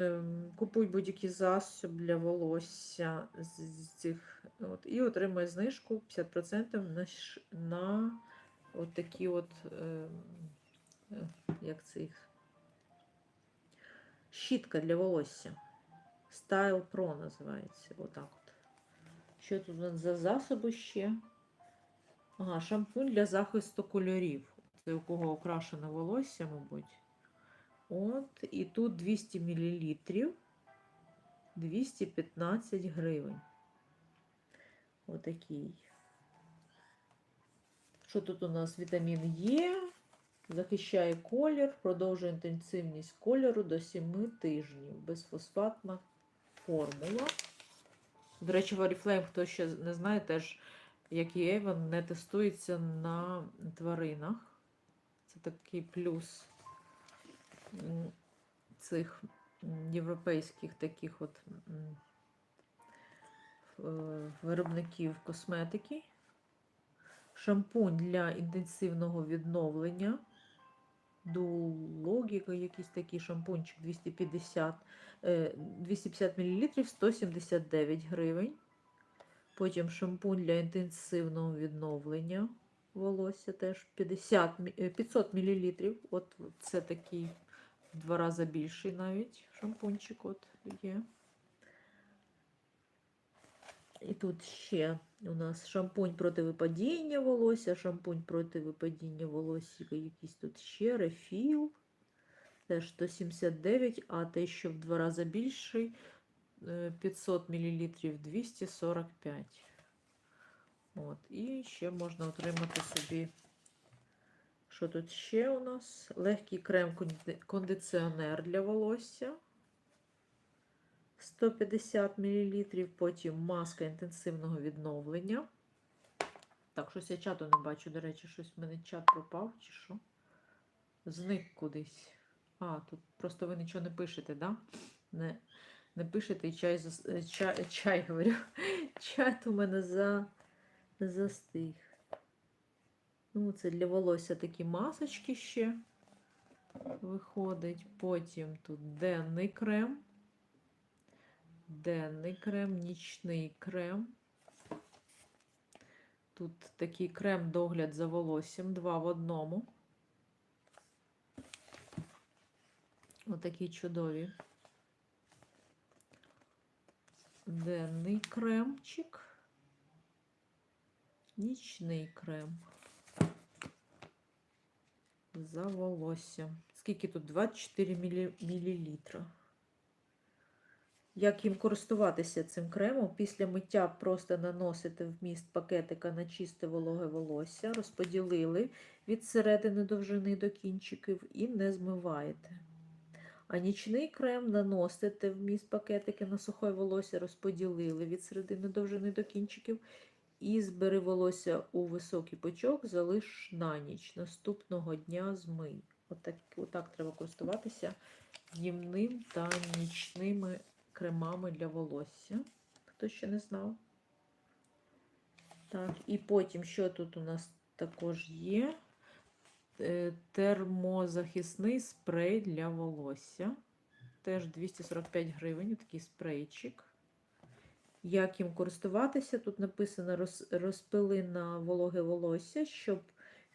ем, купуй будь-який засіб для волосся з, цих. От, і отримай знижку 50% на, на от такі от, ем, е, як це їх? Щітка для волосся. Style Pro називається. Отак от. Що тут за засоби ще? Ага, шампунь для захисту кольорів. Це у кого окрашене волосся, мабуть. От, і тут 200 мл 215 гривень. Отакий. Що тут у нас? Вітамін Е, захищає колір, продовжує інтенсивність кольору до 7 тижнів. Безфосфатна формула. До речі, в Oriflame, хто ще не знає, теж, як і Avon, не тестується на тваринах. Це такий плюс цих європейських таких от е, виробників косметики. Шампунь для інтенсивного відновлення. Дулогіка, якийсь такий шампунчик 250, е, 250 мл 179 гривень. Потім шампунь для інтенсивного відновлення волосся теж 50, е, 500 мл. От це такий в два рази більший навіть шампунчик от є. І тут ще у нас шампунь проти випадіння волосся, шампунь проти випадіння волосся, якийсь тут ще рефіл. Теж 179, а те, що в два рази більший, е, 500 мл 245. От, і ще можна отримати собі, що тут ще у нас? Легкий крем-кондиціонер для волосся. 150 мл, потім маска інтенсивного відновлення. Так, щось я чату не бачу, до речі, щось в мене чат пропав, чи що? Зник кудись. А, тут просто ви нічого не пишете, да? Не, не пишете і чай, е, чай, чай говорю. Чат у мене за, застиг. Ну, це для волосся такі масочки ще виходить. Потім тут денний крем. Денний крем, нічний крем. Тут такий крем догляд за волоссям, два в одному. Отакі чудові. Денний кремчик. Нічний крем. За волоссям. Скільки тут? 24 мілі- Як їм користуватися цим кремом? Після миття просто наносите вміст пакетика на чисте вологе волосся, розподілили від середини довжини до кінчиків і не змиваєте. А нічний крем наносите вміст пакетики на сухе волосся, розподілили від середини довжини до кінчиків і збери волосся у високий пучок, залиш на ніч. Наступного дня змий. Отак, отак треба користуватися днівним та нічними кремами для волосся. Хто ще не знав. Так, і потім, що тут у нас також є? Е, Термозахисний спрей для волосся. Теж 245 гривень, такий спрейчик. Як їм користуватися? Тут написано роз, розпили на вологе волосся, щоб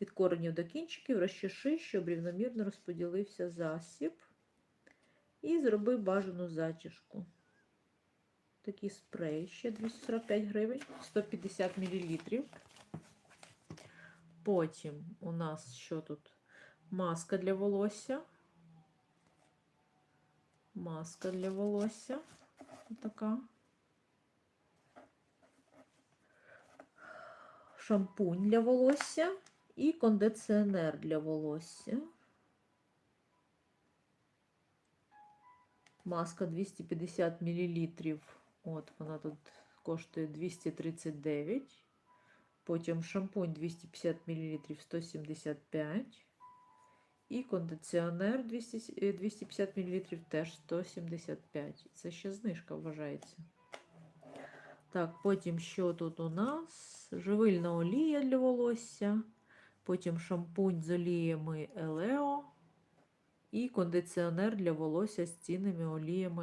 від коренів до кінчиків розчеши, щоб рівномірно розподілився засіб. І зроби бажану зачіску. Такий спрей ще 245 гривень, 150 мл. Потім у нас що тут? Маска для волосся. Маска для волосся. Така. Шампунь для волосся і кондиціонер для волосся. Маска 250 мл. От вона тут коштує 239. Потім шампунь 250 мл 175. І кондиціонер 200, е, 250 мл теж 175. Це ще знижка вважається. Так, потім що тут у нас? Живильна олія для волосся. Потім шампунь з оліями Елео. і кондиціонер для волосся з цінними оліями